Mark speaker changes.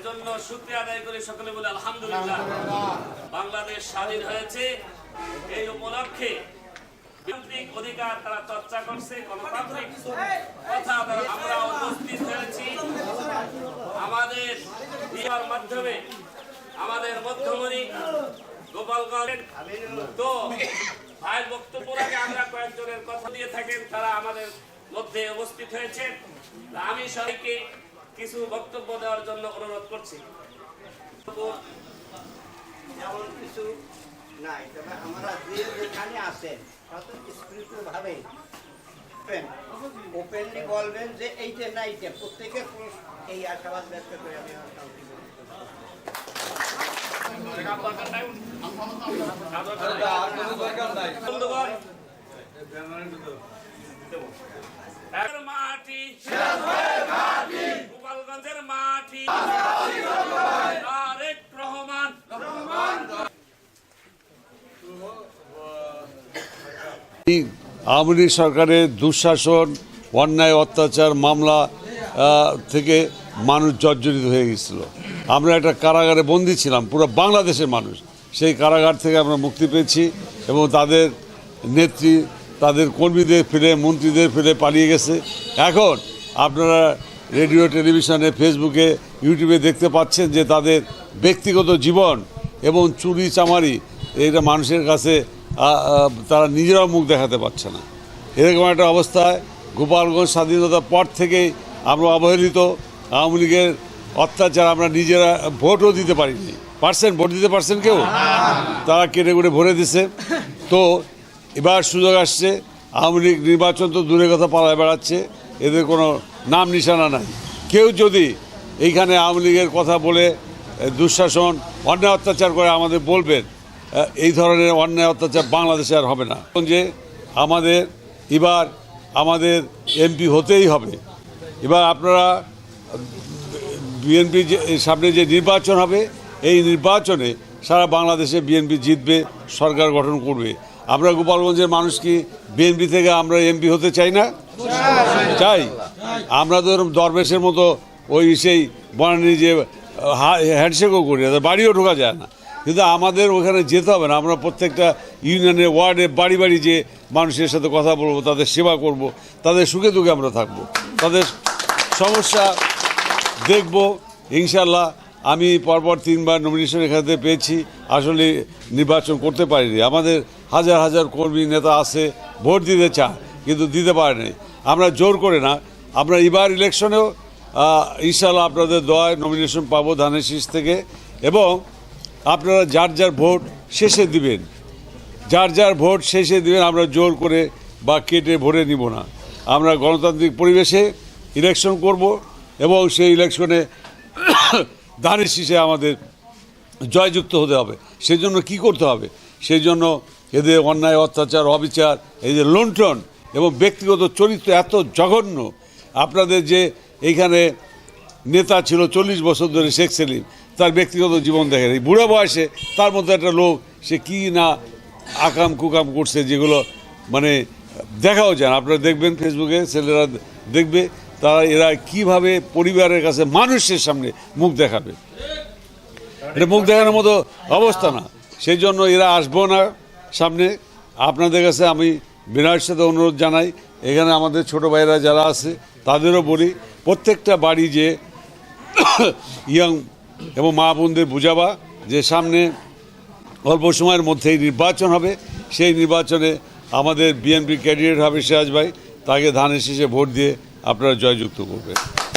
Speaker 1: এজন্য শুক্রিয়া আদায় করে সকলে বলে আলহামদুলিল্লাহ। বাংলাদেশ স্বাধীন হয়েছে। এই উপলক্ষে গণতান্ত্রিক অধিকার তারা চর্চা করছে গণতান্ত্রিক কথা তারা আমরা উপস্থিত হয়েছি। আমাদের বিহার মাধ্যমে আমাদের মধ্যমণি গোপালগঞ্জ তো ভাইয়ের বক্তব্য আগে আমরা কয়েকজনের কথা দিয়ে থাকেন তারা আমাদের মধ্যে উপস্থিত হয়েছেন। আমি সবাইকে কিছু বক্তব্য দেওয়ার জন্য অনুরোধ করছি
Speaker 2: যেমন কিছু নাই তবে আমরা যে যেখানে আছেন স্বতঃস্ফূর্ত ভাবে ওপেনলি বলবেন যে এইটা না এইটা প্রত্যেকের এই আশাবাদ ব্যক্ত করে আমি।
Speaker 1: বন্ধুগণ এর মাটি গোপালগঞ্জের মাটি তারেক রহমান
Speaker 3: এই আওয়ামী সরকারের দুঃশাসন, অন্যায়, অত্যাচার, মামলা থেকে মানুষ জর্জরিত হয়ে গেছিল। আমরা একটা কারাগারে বন্দী ছিলাম, পুরো বাংলাদেশের মানুষ। সেই কারাগার থেকে আমরা মুক্তি পেয়েছি এবং তাদের নেত্রী, তাদের কর্মীদের ফিরে মন্ত্রীদের ফিরে পালিয়ে গেছে। এখন আপনারা রেডিও, টেলিভিশনে, ফেসবুকে, ইউটিউবে দেখতে পাচ্ছেন যে তাদের ব্যক্তিগত জীবন এবং চুরি চামারি এটা মানুষের কাছে তারা নিজেরাও মুখ দেখাতে পারছে না। এরকম একটা অবস্থায় গোপালগঞ্জ স্বাধীনতার পর থেকেই আমরা অবহেলিত। আওয়ামী লীগের অত্যাচার আমরা নিজেরা ভোটও দিতে পারিনি। পারছেন? ভোট দিতে পারছেন কেউ? তারা কেটে কুটে ভরে দিছে। তো এবার সুযোগ আসছে, আওয়ামী লীগ নির্বাচন তো দূরের কথা পালায় বেড়াচ্ছে। এদের কোনো নাম নিশানা নাই। কেউ যদি এইখানে আওয়ামী লীগের কথা বলে দুঃশাসন, অন্যায় অত্যাচার করে আমাদের বলবেন এই ধরনের অন্যায় অত্যাচার বাংলাদেশে আর হবে না। যে আমাদের, এবার আমাদের এমপি হতেই হবে। এবার আপনারা বিএনপি যে সামনে যে নির্বাচন হবে, এই নির্বাচনে সারা বাংলাদেশে বিএনপি জিতবে, সরকার গঠন করবে। আমরা গোপালগঞ্জের মানুষ কি বিএনপি থেকে আমরা এমপি হতে চাই না? চাই। আমরা তো দরবেশের মতো ওই সেই বনানি যে হ্যান্ডশেকও করি বাড়িও ঢোকা যায় না। কিন্তু আমাদের ওখানে যেতে হবে না। আমরা প্রত্যেকটা ইউনিয়নের ওয়ার্ডে, বাড়ি বাড়ি যে মানুষের সাথে কথা বলব, তাদের সেবা করব, তাদের সুখে দুঃখে আমরা থাকব। তাদের সমস্যা দেখব ইনশাল্লাহ আমি পরপর তিনবার নমিনেশন এখান পেয়েছি। আসলে নির্বাচন করতে পারিনি। আমাদের হাজার হাজার কর্মী নেতা আছে, ভোট দিতে চায়, কিন্তু দিতে পারেনি আমরা জোর করে না। আমরা এবার ইলেকশনেও ইনশাল্লাহ আপনাদের দয় নমিনেশন পাবো ধানের শীষ থেকে। এবং আপনারা যার যার ভোট শেষে দিবেন। যার যার ভোট শেষে দিবেন, আমরা জোর করে বা কেটে ভরে নিব না। আমরা গণতান্ত্রিক পরিবেশে ইলেকশন করব এবং সেই ইলেকশনে ধানের শীষে আমাদের জয়যুক্ত হতে হবে। সেই জন্য কী করতে হবে? সেই জন্য এদের অন্যায়, অত্যাচার, অবিচার, এই যে লুণ্ঠন এবং ব্যক্তিগত চরিত্র এত জঘন্য। আপনাদের যে এইখানে নেতা ছিল চল্লিশ বছর ধরে শেখ সেলিম তার ব্যক্তিগত জীবন দেখেন। এই বুড়ো বয়সে তার মধ্যে একটা লোক, সে কি না আকাম কুকাম করছে যেগুলো মানে দেখাও যায় না। আপনারা দেখবেন ফেসবুকে ছেলেরা দেখবে, তারা এরা কীভাবে পরিবারের কাছে মানুষের সামনে মুখ দেখাবে। এটা মুখ দেখানোর মতো অবস্থা না। সেই জন্য এরা আসব না সামনে। আপনাদের কাছে আমি বিনয়ের সাথে অনুরোধ জানাই। এখানে আমাদের ছোট ভাইরা যারা আছে, তাদেরও বলি, প্রত্যেকটা বাড়ি যে ইয়াং এবং মা বোনদের বুঝাবা যে সামনে অল্প সময়ের মধ্যেই নির্বাচন হবে। সেই নির্বাচনে আমাদের বিএনপি ক্যান্ডিডেট হবে সিরাজ ভাই। তাকে ধানের শীষে ভোট দিয়ে আপনারা জয়যুক্ত করবেন।